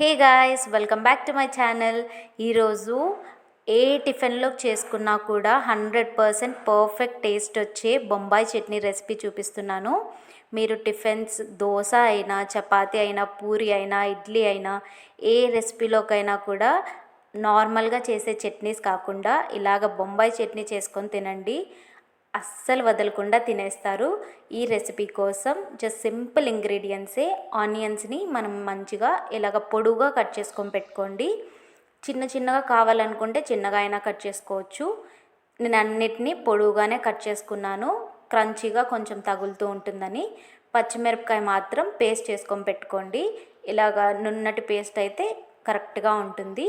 Hey guys welcome back to my channel. ఈరోజు ఏ టిఫిన్లో చేసుకున్నా కూడా హండ్రెడ్ పర్సెంట్ పర్ఫెక్ట్ టేస్ట్ వచ్చే బొంబాయి చట్నీ రెసిపీ చూపిస్తున్నాను. మీరు టిఫిన్స్ దోశ అయినా చపాతీ అయినా పూరి అయినా ఇడ్లీ అయినా ఏ రెసిపీలోకైనా కూడా నార్మల్గా చేసే చట్నీస్ కాకుండా ఇలాగ బొంబాయి చట్నీ చేసుకొని తినండి. అస్సలు వదలకుండా తినేస్తారు. ఈ రెసిపీ కోసం జస్ట్ సింపుల్ ఇంగ్రీడియంట్సే ఆనియన్స్ని మనం మంచిగా ఇలాగ పొడుగా కట్ చేసుకొని పెట్టుకోండి. చిన్న చిన్నగా కావాలనుకుంటే చిన్నగా అయినా కట్ చేసుకోవచ్చు. నేను అన్నిటినీ పొడువుగానే కట్ చేసుకున్నాను. క్రంచీగా కొంచెం తగులుతూ ఉంటుందని. పచ్చిమిరపకాయ మాత్రం పేస్ట్ చేసుకొని పెట్టుకోండి. ఇలాగ నున్నటి పేస్ట్ అయితే కరెక్ట్గా ఉంటుంది.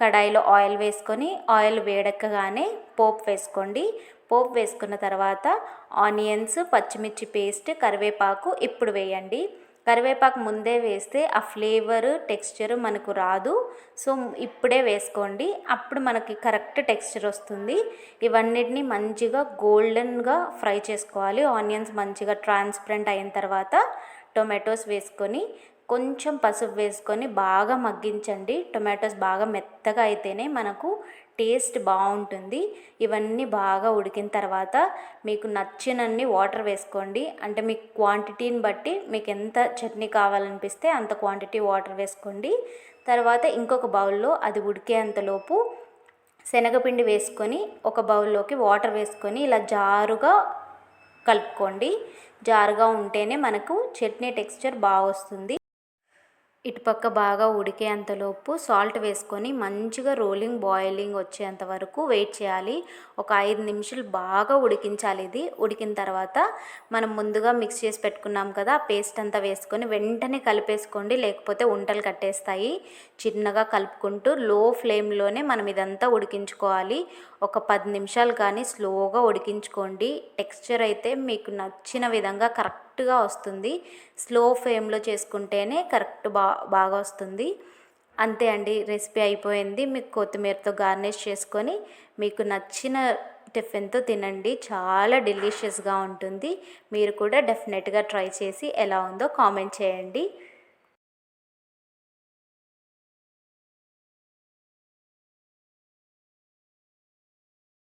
కడాయిలో ఆయిల్ వేసుకొని ఆయిల్ వేడెక్కగానే పోపు వేసుకోండి. పోపు వేసుకున్న తర్వాత ఆనియన్స్ పచ్చిమిర్చి పేస్ట్ కరివేపాకు ఇప్పుడు వేయండి. కరివేపాకు ముందే వేస్తే ఆ ఫ్లేవర్ టెక్స్చర్ మనకు రాదు. సో ఇప్పుడే వేసుకోండి. అప్పుడు మనకి కరెక్ట్ టెక్స్చర్ వస్తుంది. ఇవన్నిటిని మంచిగా గోల్డెన్గా ఫ్రై చేసుకోవాలి. ఆనియన్స్ మంచిగా ట్రాన్స్పరెంట్ అయిన తర్వాత టొమాటోస్ వేసుకొని కొంచెం పసుపు వేసుకొని బాగా మగ్గించండి. టొమాటోస్ బాగా మెత్తగా అయితేనే మనకు టేస్ట్ బాగుంటుంది. ఇవన్నీ బాగా ఉడికిన తర్వాత మీకు నచ్చినన్ని వాటర్ వేసుకోండి. అంటే మీ క్వాంటిటీని బట్టి మీకు ఎంత చట్నీ కావాలనిపిస్తే అంత క్వాంటిటీ వాటర్ వేసుకోండి. తర్వాత ఇంకొక బౌల్లో అది ఉడికేంతలోపు శనగపిండి వేసుకొని ఒక బౌల్లోకి వాటర్ వేసుకొని ఇలా జారుగా కలుపుకోండి. జారుగా ఉంటేనే మనకు చట్నీ టెక్స్చర్ బాగా వస్తుంది ఇటుపక్క బాగా ఉడికేంతలోపు సాల్ట్ వేసుకొని మంచిగా రోలింగ్ బాయిలింగ్ వచ్చేంత వరకు వెయిట్ చేయాలి. ఒక ఐదు నిమిషాలు బాగా ఉడికించాలి ఇది. ఉడికిన తర్వాత మనం ముందుగా మిక్స్ చేసి పెట్టుకున్నాం కదా పేస్ట్ అంతా వేసుకొని వెంటనే కలిపేసుకోండి. లేకపోతే ఉంటలు కట్టేస్తాయి. చిన్నగా కలుపుకుంటూ లో ఫ్లేమ్లోనే మనం ఇదంతా ఉడికించుకోవాలి. ఒక పది నిమిషాలు కానీ స్లోగా ఉడికించుకోండి. టెక్స్చర్ అయితే మీకు నచ్చిన విధంగా కరెక్ట్ కరెక్ట్గా వస్తుంది. స్లో ఫ్లేమ్లో చేసుకుంటేనే కరెక్ట్ బా బాగా వస్తుంది. అంతే అండి. రెసిపీ అయిపోయింది. మీకు కొత్తిమీరతో గార్నిష్ చేసుకొని మీకు నచ్చిన టిఫిన్తో తినండి. చాలా డెలిషియస్గా ఉంటుంది. మీరు కూడా డెఫినెట్గా ట్రై చేసి ఎలా ఉందో కామెంట్ చేయండి.